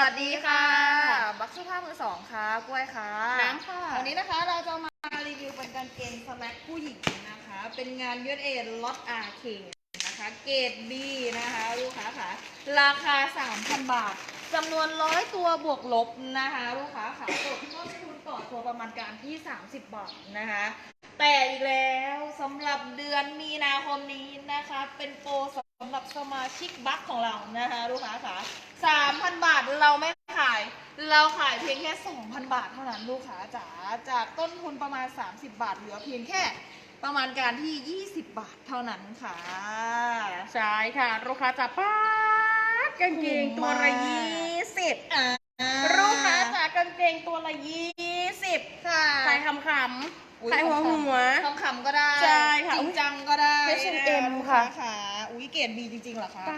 วัสดีค่ะ บักเสื้อผ้ามือสองค่ะ กล้วยค่ะ น้ำค่ะวันนี้นะคะเราจะมารีวิวเป็นกางเกงสแลกผู้หญิงนะคะ เป็นงานยืดเอล็อตอาเคนะคะ เกรด B นะคะลูกค้าค่ะ ราคา 3,000 บาทจำนวนร้อยตัวบวกลบนะคะลูกค้าค่ะตกต้นทุนต่อตัวประมาณการที่ 30 บาทนะคะแต่อีกแล้วสำหรับเดือนมีนาคมนี้นะคะ เป็นโปร สำหรับสมาชิกบัคของเรานะคะลูกค้าค่ะ3,000บาทเราไม่ขาย เราขายเพียงแค่2,000บาทเท่านั้นลูกค้าจ๋าจากต้นทุนประมาณ 30 บาท เหลือเพียงแค่ประมาณการที่ 20 บาทเท่านั้นค่ะ ใช่ค่ะลูกค้าจะป้าดกางเกงตัวละยี่สิบอ่าลูกค้าจากกางเกงตัวละยี่สิบค่ะขายขำขอุ๊ยำขายหัวหัวขำๆก็ได้ ใช่ค่ะจริงจังก็ได้ H&M ลูกค่ะค่ะ อุ้ยเกรดบีจริงๆเหรอคะ ป้า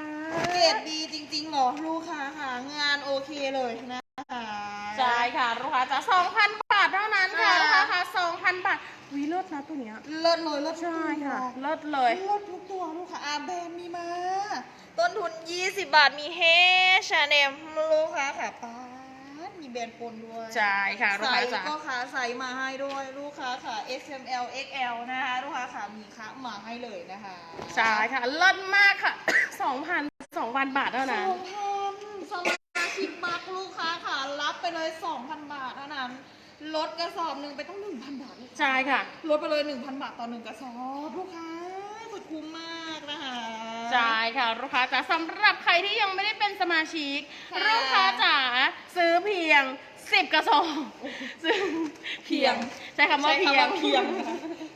เกรดดบีจริงๆเหรอ ลูกค้าค่ะงานโอเคเลยนะคะ ใช่ค่ะลูกค้าจะสองพันบาทเท่านั้นค่ะอ่าลูกค้าค่ะสองพันบาทวิเลิศนะตัวเนี้ยเลิศเลยเลิศทุกใช่ตัวค่ะเลิศเลย เลิศทุกตัวลูกค้าอาแบรนด์มีมา ต้นทุน 20 บาทมีเฮชาแนลลูกค้าค่ะป้าด มีแบรนด์ปนด้วยใช่ค่ะลูกใส่ค้าจ๋า ก็ขาใส่มาให้ด้วยลูกค้าค่ะ S M L X L นะคะลูกค้าค่ะมีคะมาให้เลยนะคะใช่ค่ะเลิศมากค่ะสองพันสองพันบาทเท่าสนั้อน งพันสมาชิกบักลูกค้าค่ะรับไปเลย2,000บาทเท่านั้นลดกระสอบหนึ่งไปต้อง1,000บาทลูกค้าใช่ค่ะ ลดไปเลย 1,000 บาทต่อหนึ่งกระสอบลูกค้าสุดคุ้มมากนะคะใช่ค่ะลูกค้าจ๋าสำหรับใครที่ยังไม่ได้เป็นสมาชิก ค่ะ ลูกค้าจ๋า ซื้อเพียง10กระสอบซื้อเพียง ใช้คำว่าใช้เพีคำยงว่าเพียง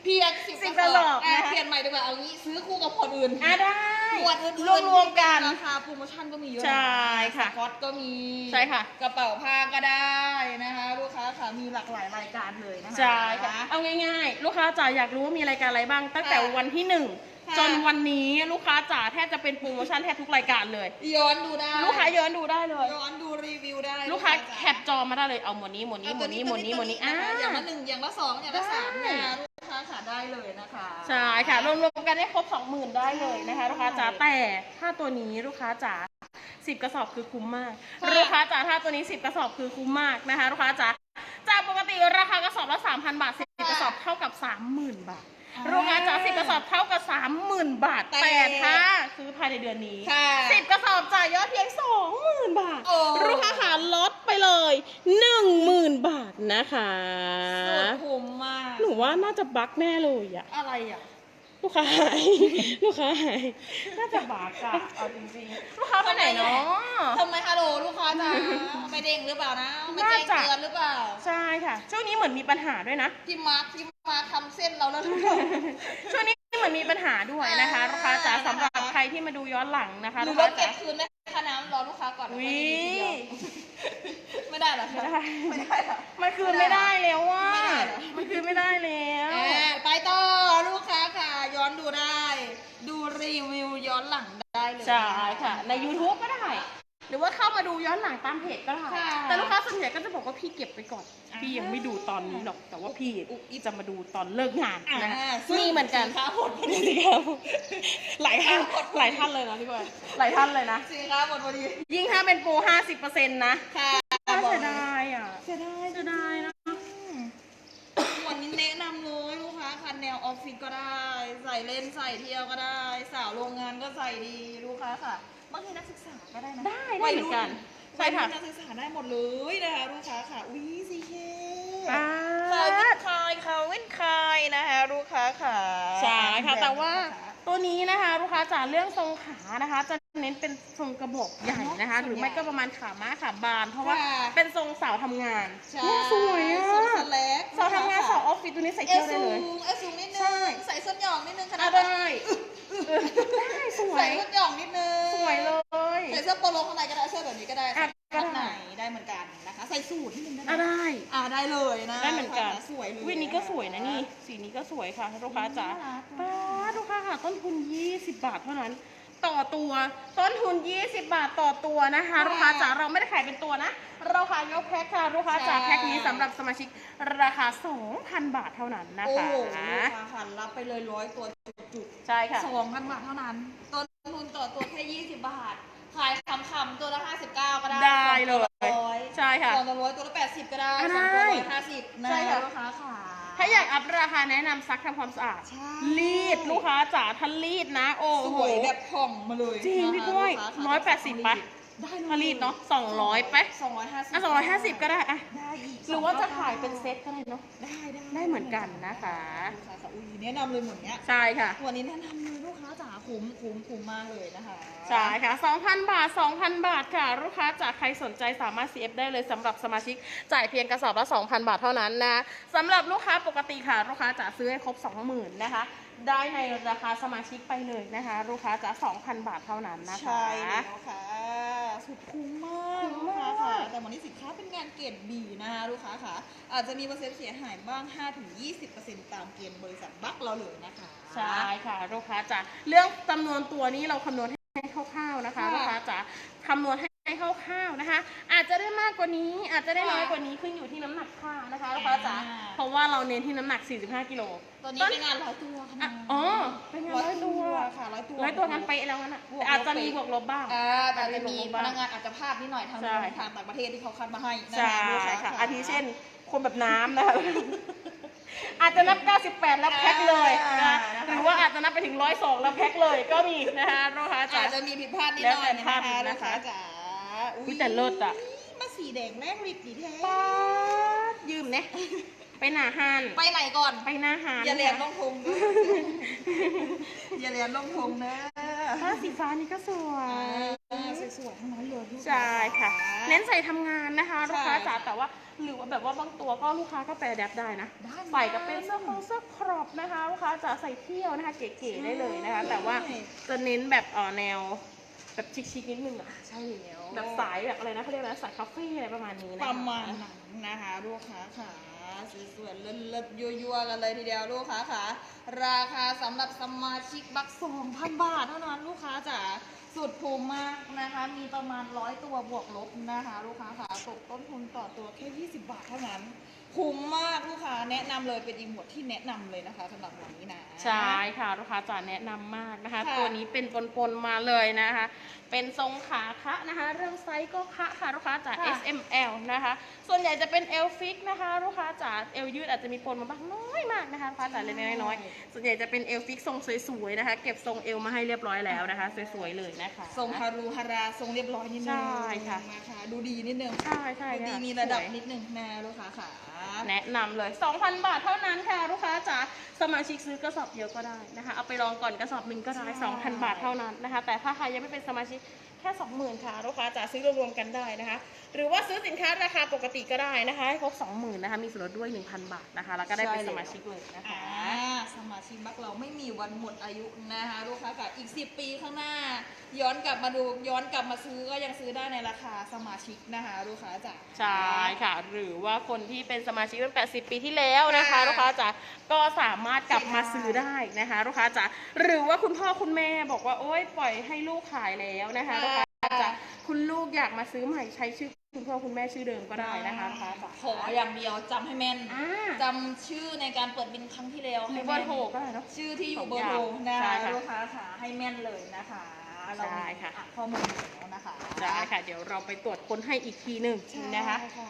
เพียงสิบสิบกระสอบกระสอบอะนะคะเปลี่ยนใหม่ดีกว่าเอางี้ซื้อคู่กับคนอื่นอะได้ขวดอื่นๆรวมรวมๆกันราคาโปรโมชั่นก็มีเยอะใช่ค่ะสก๊อตก็มีใช่ค่ะ กระเป๋าผ้าก็ได้นะคะ ลูกค้าค่ะมีหลากหลายรายการเลยนะคะใช่ค่ะเอาง่ายๆ ลูกค้าจ๋าอยากรู้ว่ามีรายการอะไรบ้าง ตั้งแต่ค่ะวันที่หนึ่งค่ะ จนวันนี้ลูกค้าจ๋าแทบจะเป็นโปรโมชั่นแทบทุกรายการเลย ย้อนดูได้ลูกค้าย้อนดูได้เลย ย้อนดูรีวิวได้ลูกค้าจ๋แคปจอมาได้เลยเอาหมวดนี้หมวดนี้หมวดนี้หมวดนี้หมวดนี้อ่าะคะอย่างละหนึ่งอย่างละสองอย่างละสามได้นะคะลูกค้าค่ะได้เลยนะคะใช่ค่ะรวมๆกันให้ครบ20,000ได้เลยนะคะใช่ลูกค้าจ๋าแต่ถ้าตัวนี้ลูกค้าจ๋า10กระสอบคือคุ้มมากค่ะลูกค้าจ๋าถ้าตัวนี้10กระสอบคือคุ้มมากนะคะ ลูกค้าจ๋าจากปกติราคากระสอบละ3,000บาท10กระสอบเท่ากับ30,000บาท ลูกค้าจ๋า10กระสอบเท่ากับ30,000บาท แต่แต่ถ้าซื้อภายในเดือนนี้ค่ะ10กระสอบจ่ายยอดเพียง20,000บาท โอ้ ลูกค้าขาลดไปเลย10,000บาทนะคะ สุดคุ้มมาก หนูว่าน่าจะบั๊กแน่เลยอะอะไรอะ ลูกค้าหาย ลูกค้าหาย น่าจะบากอะเอาจริงๆลูกค้าไปไหนเนาะ ทำไมฮัลโหลลูกค้าจ๋าไม่เด้งหรือเปล่านะไม่แจ้งน่าจะเตือนหรือเปล่าใช่ค่ะ ช่วงนี้เหมือนมีปัญหาด้วยนะที่มาร์คที่มาทำเส้นเราแล้วหรือเปล่า ช่วงนี้เหมือนมีปัญหาด้วยนะคะอ่าลูกค้าจ๋านะคะสำหรับใครที่มาดูย้อนหลังนะคะหรืลูอกว่าค้าเก็จ๋าบคืนได้ค่าน้ำรอลูกค้าก่อนอุ๊ยไม่ได้เหรอคะ ไม่ได้ไม่ได้เหรอมันคืนไม่ได้แล้วว่าไม่ได้เหรอ มันคืนไม่ได้แล้ว อ่าไปต่อลูกค้าค่ะ ย้อนดูได้ ดูรีวิวย้อนหลังได้เลย ใช่ค่ะ ใน YouTube ก็ได้ หรือว่าเข้ามาดูย้อนหลังตามเพจก็ได้ค่ะแต่ลูกค้าส่วนใหญ่ก็จะบอกว่าพี่เก็บไปก่อนอ่าพี่ยังไม่ดูตอนนี้หรอก แต่ว่าพี่อุ๊บอิ๊บจะมาดูตอนเลิกงานอ่านะคะซึ่งมีเหมือนกัน สิค้าหมดพอดีสิครับหลายท่านหลายท่านเลยนะพี่บอยหลายท่านเลยนะ สินค้าหมดพอดียิ่งถ้าเป็นโปร 50%นะค่ะน่าบอกเสียเลยดายอะ เสียดายเสียดายนะ วันนี้แนะนำเลยลูกค้าคันแน วออฟฟิศก็ได้ ใส่เล่นใส่เที่ยวก็ได้ สาวโรงงานก็ใส่ดีลูกค้าค่ะบางทีนักศึกษาก็ได้นะได้ได้เหมือนกันใช่ใช่ค่ะค่ะนักศึกษาได้หมดเลยนะคะลูกค้าค่ะอุ้ยซีเคอ่าคาวินคายคาวินคายนะคะลูกค้าค่ะใช่ค่ะแต่ว่า ลูกค้ ตัวนี้นะคะลูกค้าจ๋าเรื่องทรงขานะคะ จะเน้นเป็นทรงกระบอกใหญ่นะคะ หรือไม่ก็ประมาณขาม้าขาบาน เพราะว่าค่ะเป็นทรงสาวทำงานใช่เนี่ยสวยอะทรงสแลกสาวทำงานสาวออฟฟิศตัวนี้ใส่เอเที่ยววได้สูเลย งเอวสูงนิดนึใช่ งใส่ส้นหยองนิดนึงขนาอะดได้เออได้สวใส่ย ส้นหยองนิดนึงสวยเลย ใส่เสื้อโปโลข้างในก็ได้เสื้อแบบนี้ก็ได้อะก็ข้างได้ในได้เหมือนกันนะคะ ใส่สูทนิดนึงได้ไหมอะได้ อ่าได้เลยนะได้เหมือนกันสวยเลยวินนี้ก็สวยนะนี่ สีนี้ก็สวยค่ะลูกค้าจ๋าน่ารัก ป้าด ลูกค้าค่ะ ต้นทุน 20 บาทเท่านั้น ต่อตัว ต้นทุน 20 บาทต่อตัวนะคะ ลูกค้าจ๋าเราไม่ได้ขายเป็นตัวนะ เราขายยกแพ็คค่ะ ลูกค้าจ๋าแพ็คนี้สำหรับสมาชิกราคา 2,000 บาทเท่านั้นนะโอ้คะโหลูกค้าค่ะรับไปเลยร้อยตัวจุกใช่ค่ะ ๆสองพันบาทเท่านั้น ต้นทุนต่อตัวแค่ยี่สิบบาท ขายคำๆตัวละห้าสิบเก้าก็ได้ได้เลย สองตัวค่ะ สองตัวร้อยตัวละแปดสิบก็ได้อ่าสองตัวร้อยห้าสิบนะใช่ค่ะ ลูกค้าค่ะ ถ้าอยากอัพราคาแนะนำซักทำความสะอาด ใช่ รีดลูกค้าจ๋าถ้ารีดนะ โอ้สโหวยแบบผ่องมาเลยจริงนะคะพี่กล้วยลูค้าค่ะร้อยแปดสิบปะได้เล ยถ้ารีดเนาะสองร้อยไปสองร้อยห้าสิบอะสองร้อยห้าสิบก็ได้อะได้อีกหรือว่าจะขายเป็นเซ็ตก็ได้เนาะได้ได้ได้เหมือนกันนะคะลูกค้าค่ะอุ้ยแนะนำเลยหมดเนี้ยใช่ค่ะวันนี้แนะนำเลยลูกค้าจ๋าคุ้มคุ้มคุ้มมากเลยนะคะใช่ค่ะ2,000บาท2,000บาทค่ะ ลูกค้าจากใครสนใจสามารถ CF ได้เลยสำหรับสมาชิกจ่ายเพียงกระสอบละ2,000บาทเท่านั้นนะสำหรับลูกค้าปกติค่ะลูกค้าจะซื้อให้ครบ20,000นะคะได้ในราคาสมาชิกไปเลยนะคะ ลูกค้าจะ2,000 บาทเท่านั้นนะคะ ใช่แล้วค่ะ สุดคุ้มมากคุ้มลูกมาก ค้าค่ะแต่วันนี้สินค้าเป็นงานเกรดบีนะคะลูกค้าค่ะอาจจะมีเปอร์เซ็นต์เสียหายบ้าง 5-20%ตามเกณฑ์บริษัทบัคเราเลยนะคะ ใช่ค่ะลูกค้าจะเรื่องจำนวนตัวนี้เราคำนวณให้คร่าวๆนะคะค่ะ ลูกค้าจะคำนวณให้ คร่าวๆนะคะ อาจจะได้มากกว่านี้อาจจะได้น้อยกว่านี้ขึ้นอยู่ที่น้ำหนักผ้านะคะลูกค้าจ๋าอ่า เพราะว่าเราเน้นที่น้ำหนัก 45 กิโลตอนนี้เป็นงานร้อยตัวค่ะอะอ๋อเป็นงานร้อยตัวค่ะร้อยตัว ร้อยตัวกันไปะแล้วงั้นอะบวกลบ แต่อาจจะมีบวกลบบ้าง อ่าแต่จะมีบวกลบพบ้างนักงานอาจจะพลาดนิดหน่อยทางใช่ ทางต่างประเทศที่เขาคัดมาให้นะใช่คะลูกาค่ะอาทิเช่น คนแบบน้ำนะคะ อาจจะนับ 98 แล้วแพ็คเลยนะคะหรือว่าอาจจะนับไปถึง 102 แล้วแพ็คเลยก็มีนะคะลูกค้าจ๋า อาจจะมีผิดพลาดนิดหน่อยแล้วแต่นะภาพคะนะลูกคะ ค้าจ๋า อุ๊ยแต่เลิศอะ มาสีแดงแรกริบดีแท้ป๊าดยืมเนี่ยไปหน้าห้าน ไปไหนก่อน ไปหน้าห้านอย่าเรียนลนะงพงนะอย่าเรียนลงพงนะผ้าสีฟ้านี่ก็สวยอ่าสวยๆทั้งนั้นเลยลูก ใช่ค่ะ เน้นใส่ทำงานนะคะใช่ลูกค้าจ๋าแต่ว่าหรือว่าแบบว่าบางตัวก็ลูกค้าก็แปรแดบได้นะได้ใส่กับเป็นเสื้อคงเสื้อครอบนะคะลูกค้าจ๋าใส่เที่ยวนะคะเก๋ๆได้เลยนะคะ แต่ว่าจะเน้นแบบเออแนว แบบชิคๆนิดนึงอะใช่แล้วแบบสายแบบอะไรนะเขาเรียกอะไรนะสายคาเฟ่อะไรประมาณนี้นะคะประมาณนั้นนะคะลูกค้าค่ะสวยๆเลิศๆยั่วๆกันเลยทีเดียวลูกค้าค่ะ ราคาสำหรับสมาชิกบัก2,000บาทเท่านั้นลูกค้าจ๋าสุดภูมิมากนะคะ มีประมาณร้อยตัวบวกลบนะคะ ลูกค้าค่ะตกต้นทุนต่อตัวแค่ 20 บาทเท่านั้น คุ้มมากลูกค้าแนะนำเลยเป็นอีกหมวดที่แนะนำเลยนะคะสำหรับวันนี้นะ ใช่ค่ะลูกค้าจ๋าแนะนำมากนะคะ ค่ะ ตัวนี้เป็นปนๆมาเลยนะคะ เป็นทรงขาคะนะคะ เรื่องไซส์ก็คะค่ะลูกค้าจ๋า ค่ะ S M L นะคะ ส่วนใหญ่จะเป็น L fix นะคะลูกค้าจ๋า L ยืดอาจจะมีปนมาบ้างน้อยมากนะคะลูกค้าจ๋าเล็กๆน้อยๆส่วนใหญ่จะเป็น L fix ทรงสวยๆนะคะ เก็บทรง L มาให้เรียบร้อยแล้วนะคะ สวยๆเลยนะคะ ทรงฮารูฮาราทรงเรียบร้อยนิดนึงใช่ค่ะ นะคะดูดีนิดนึงใช่ใช่ดูดีค่ะมีระดับสวยนิดนึงนะลูกค้าค่ะแนะนำเลย 2,000 บาทเท่านั้นค่ะลูกค้าจ๋าสมาชิกซื้อกระสอบเดียวก็ได้นะคะ เอาไปลองก่อนกระสอบหนึ่งก็ได้ใช่2,000 บาทเท่านั้นนะคะ แต่ถ้าใครยังไม่เป็นสมาชิกแค่20,000ค่ะลูกค้าจ๋าซื้อรวมๆกันได้นะคะ หรือว่าซื้อสินค้าราคาปกติก็ได้นะคะให้ครบ20,000นะคะมีส่วนลดด้วย 1,000 บาทนะคะ แล้วก็ได้เป็นสมาชิกเลยนะคะอ่า สมาชิกบักเราไม่มีวันหมดอายุนะคะลูกค้าค่ะอีก 10 ปีข้างหน้า ย้อนกลับมาดูย้อนกลับมาซื้อก็ยังซื้อได้ในราคาสมาชิกนะคะลูกค้าจ๋า ใช่ค่ะ หรือว่าคนที่เป็นสมาชิกตั้งแต่10 ปีที่แล้วนะคะ ค่ะลูกค้าจ๋าก็สามารถกลับมาซื้อได้นะคะ ลูกค้าจ๋าหรือว่าคุณพ่อคุณแม่บอกว่าโอ๊ยปล่อยให้ลูกขายแล้วนะคะลูกค้า จ๋าคุณลูกอยากมาซื้อใหม่ใช้ชื่อคุณพ่อคุณแม่ชื่อเดิมก็ได้นะคะลูกค้าจ๋าขออย่างเดียวจำให้แม่นอ่าจำชื่อในการเปิดบินครั้งที่แล้วหรืให้อเบอแม่ร์นโทรก็ได้เนาะ ชื่อที่อยู่สองเบอร์โทรอย่างนะใช่คะค่ะลูกค้าค่ะให้แม่นเลยนะคะเรามีใช่ค่ะ อ่ข้อมูลอยู่แล้วนะคะได้ค่ะ เดี๋ยวเราไปตรวจค้นให้อีกทีหนึ่งใช่นะคะค่ะ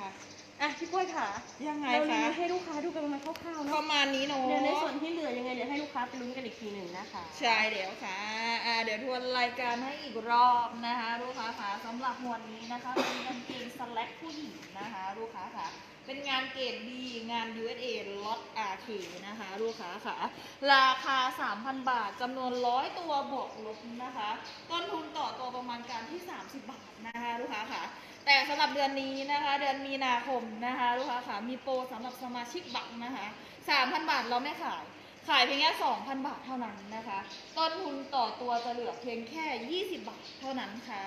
อะพี่กล้วยค่ะยังไงเรารีคะ วิวให้ลูกค้า ดูกันมาคร่าวๆปเนาะระมาณนี้เนาะเดี๋ยวในส่วนที่เหลือยังไงเดี๋ยวให้ลูกค้าไปลุ้นกันอีกทีหนึ่งนะคะใช่เดี๋ยวค่ะอ่าเดี๋ยวทวนรายการให้อีกรอบนะคะลูกค้าค่ะสำหรับหมวดนี้นะคะเป็นกางเกงสแลกผู้หญิงนะคะลูกค้าค่ะเป็นงานเกรดดีงาน USA ล็อต RK นะคะลูกค้าค่ะราคา 3,000 บาทจำนวนร้อยตัวบวกลบนะคะ ต้นทุนต่อตัวประมาณการที่ 30 บาทนะคะลูกค้าค่ะ แต่สำหรับเดือนนี้นะคะ เดือนมีนาคมนะคะลูกค้าค่ะมีโปรสำหรับสมาชิกบัตรนะคะ3,000บาทเราไม่ขาย ขายเพียงแค่2,000บาทเท่านั้นนะคะ ต้นทุนต่อตัวจะเหลือเพียงแค่20บาทเท่านั้นค่ะ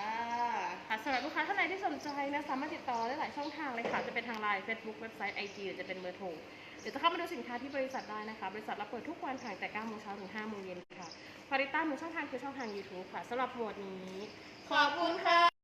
ค่ะสำหรับลูกค้าท่านใดที่สนใจนะสามารถติดต่อได้หลายช่องทางเลยค่ะ จะเป็นทางไลน์ Facebook เว็บไซต์ IG หรือจะเป็นเบอร์โทรเดี๋ยวจะเข้ามาดูสินค้าที่บริษัทได้นะคะ บริษัทเราเปิดทุกวันค่ะแต่9โมงเช้าถึง5โมงเย็นค่ะพาริต้าหนึ่งช่องทางคือช่องทาง YouTube ค่ะสำหรับหมวดนี้ ขอบคุณค่ะ